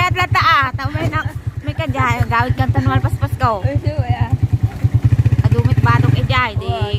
halata ah. Tama na. May kadya. Gawid kang tanual paspas ko. Ay, siya. Adumit badok ejay. Di